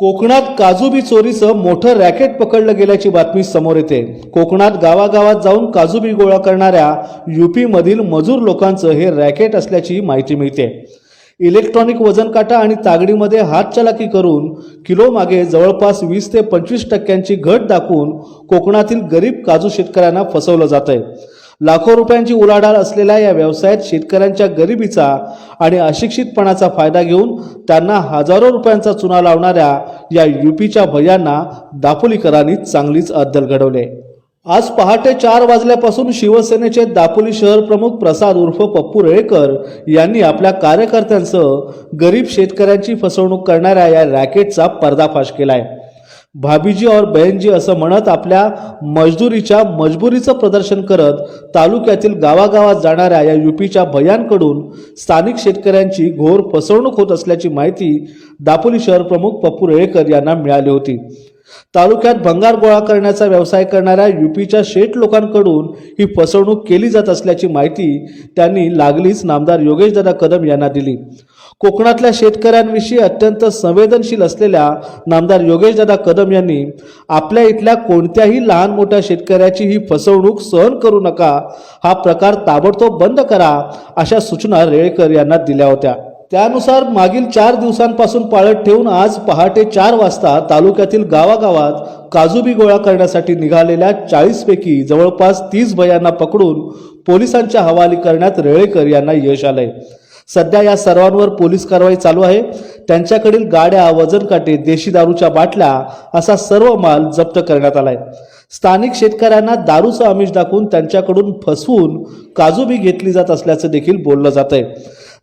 कोकणात काजूबी चोरीचं मोठं रॅकेट पकडलं गेल्याची बातमी समोर येते. कोकणात गावागावात जाऊन काजूबी गोळा करणाऱ्या यूपीमधील मजूर लोकांचं हे रॅकेट असल्याची माहिती मिळते. इलेक्ट्रॉनिक वजन काटा आणि तागडीमध्ये हातचलाकी करून किलो मागे जवळपास वीस ते पंचवीस टक्क्यांची घट दाखवून कोकणातील गरीब काजू शेतकऱ्यांना फसवलं जातंय. लाखो रुपयांची उलाढाल असलेल्या या व्यवसायात शेतकऱ्यांच्या गरिबीचा आणि अशिक्षितपणाचा फायदा घेऊन त्यांना हजारो रुपयांचा चुना लावणाऱ्या या युपीच्या भयांना दापोलीकरांनी चांगलीच अद्दल घडवले. आज पहाटे चार वाजल्यापासून शिवसेनेचे दापोली शहर प्रमुख प्रसाद उर्फ पप्पू रेळकर यांनी आपल्या कार्यकर्त्यांसह गरीब शेतकऱ्यांची फसवणूक करणाऱ्या या रॅकेटचा पर्दाफाश केलाय. भाभीजी और बहनजी असं म्हणत आपल्या मजदुरीच्या मजबुरीचं प्रदर्शन करत तालुक्यातील गावागावात जाणाऱ्या या युपीच्या भयांकडून स्थानिक शेतकऱ्यांची घोर फसवणूक होत असल्याची माहिती दापोली शहर प्रमुख पप्पू रेळेकर यांना मिळाली होती. तालुक्यात भंगार गोळा करण्याचा व्यवसाय करणाऱ्या युपीच्या शेठ लोकांकडून ही फसवणूक केली जात असल्याची माहिती त्यांनी लागलीच नामदार योगेशदादा कदम यांना दिली. कोकणातल्या शेतकऱ्यांविषयी अत्यंत संवेदनशील असलेल्या नामदार योगेशदादा कदम यांनी आपल्या इथल्या कोणत्याही लहान मोठ्या शेतकऱ्याची ही फसवणूक सहन करू नका. हा प्रकार ताबडतोब बंद करा अशा सूचना रेळकर यांना दिल्या होत्या. त्यानुसार मागील चार दिवसांपासून पाळत ठेवून आज पहाटे चार वाजता तालुक्यातील गावागावात काजूबी गोळा करण्यासाठी निघालेल्या चाळीसपैकी जवळपास तीस भयांना पकडून पोलिसांच्या हवाली करण्यात रेळेकर यांना यश आलंय. सध्या या सर्वांवर पोलीस कारवाई चालू आहे. त्यांच्याकडील गाड्या वजन काटे देशी दारूच्या बाटल्या असा सर्व माल जप्त करण्यात आलाय. स्थानिक शेतकऱ्यांना दारूचं आमिष दाखवून त्यांच्याकडून फसवून काजूबी घेतली जात असल्याचं देखील बोललं जात आहे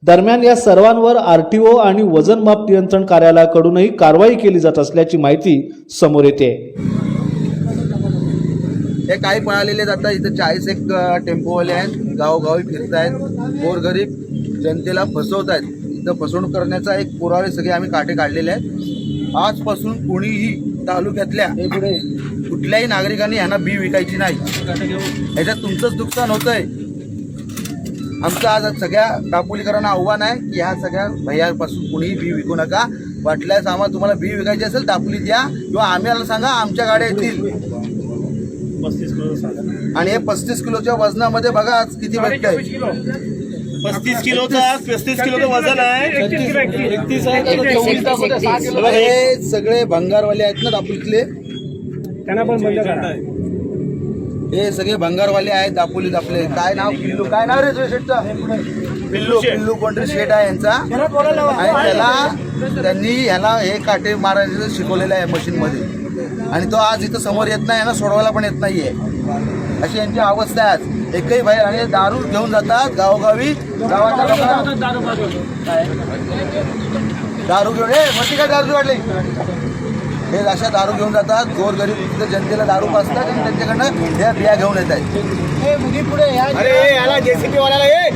दरम्यान या सर्वांवर आरटीओ आणि वजनमाप नियंत्रण कार्यालयाकडूनही कारवाई केली जात असल्याची माहिती समोर येते. हे काही पळालेले जातात इथं चाळीस एक टेम्पोवाले आहेत. गावोगावी फिरत आहेत गोरगरीब. जनतेला फसवत आहेत इथं फसवणूक करण्याचा एक पुरावे सगळे आम्ही काटे काढलेले आहेत. आजपासून कोणीही तालुक्यातल्या कुठल्याही नागरिकांनी यांना बी विकायची नाही. ह्याच्यात तुमचंच नुकसान होतंय. आमचं आज सगळ्या दापोलीकरांना आव्हान आहे की ह्या सगळ्या भैयापासून कुणीही बी विकू नका. वाटल्यास आम्हाला तुम्हाला बी विकायची असेल दापोलीत या किंवा आम्हाला सांगा आमच्या गाड्या येतील. आणि हे पस्तीस किलोच्या वजनामध्ये बघा आज किती भेटत आहे पस्तीस किलोचा पस्तीस किलोचं वजन आहे. हे सगळे भंगारवाले आहेत ना दापोलीतले? त्यांना पण बंद करा. हे सगळे भंगारवाले आहेत दापोलीत आपले. काय नाव? पिल्लू. काय नाव रे शेटचा पिल्लू पिल्लू कोणतरी शेट आहे यांचा? आणि त्याला त्यांनी ह्याला हे काटे मारायचं शिकवलेलं आहे मशीन मध्ये आणि तो आज इथं समोर येत नाही यांना सोडवायला पण येत नाहीये. अशी यांची अवस्था आहे आज. एकही बाहेर आणि दारू घेऊन जातात गावोगावी. गावाच्या लोकांना काय? दारू घेऊन मती काय दारू वाटली? हे अशा दारू घेऊन जातात. गोर गरीब तिथं जनतेला दारू पाजतात आणि त्यांच्याकडनं ह्या बिया घेऊन येत आहेत. ये.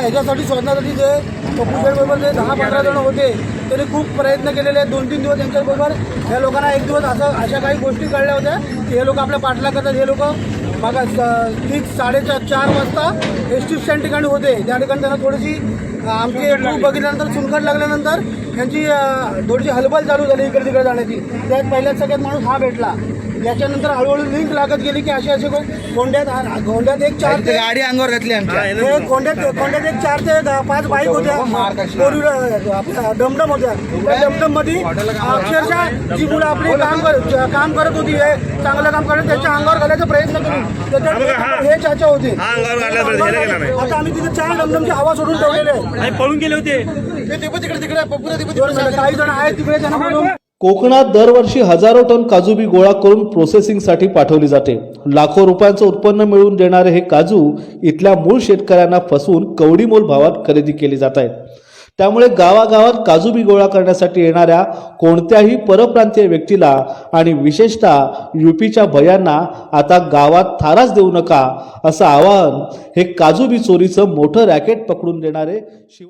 ह्याच्यासाठी शोधण्यासाठी जे बरोबर जे दहा पंधरा जण होते त्यांनी खूप प्रयत्न केलेले आहेत. दोन तीन दिवस त्यांच्याबरोबर. ह्या लोकांना एक दिवस असं अशा काही गोष्टी कळल्या होत्या की हे लोक आपल्या पाठला करतात हे लोक. बघा स- ठीक साडेचार चार वाजता एस टी स्टँड ठिकाणी होते. त्या ठिकाणी त्यांना थोडीशी आमची ग्रुप बघितल्यानंतर चुनखड लागल्यानंतर त्यांची थोडीशी हलबल चालू झाली इकडे तिकडे जाण्याची. त्यात पहिल्याच सगळ्यात माणूस हा भेटला. याच्यानंतर हळूहळू लिंक लागत गेली की असे असे को- कोंड्यात गोंड्यात एक चार तिथे गाडी अंगावर घातली आमच्या हे कोंड्यात कोंड्यात एक चार ते पाच बाईक होत्या. फोर व्हीलर आपल्या डमडम होत्या. त्या डमडममध्ये अक्षरशः जी मुलं आपली काम करत काम करत होती हे चांगलं काम करत त्यांच्या अंगावर घालायचा प्रयत्न त्याच्यात हे चाचा होते. हा हे आता आम्ही तिथे चार डमडमची हवा सोडून ठेवलेले आहे. पळून गेले होते. तिकडे तिकडे. काही जण आहेत तिकडे त्यांना कोकणात दरवर्षी हजारो टन काजूबी गोळा करून प्रोसेसिंगसाठी पाठवली जाते. लाखो रुपयांचं उत्पन्न मिळवून देणारे हे काजू इथल्या मूळ शेतकऱ्यांना फसवून कवडीमोल भावात खरेदी केली जात आहेत. त्यामुळे गावागावात काजूबी गोळा करण्यासाठी येणाऱ्या कोणत्याही परप्रांतीय व्यक्तीला आणि विशेषतः युपीच्या भयांना आता गावात थाराच देऊ नका असं आवाहन हे काजूबी चोरीचं मोठं रॅकेट पकडून देणारे शिव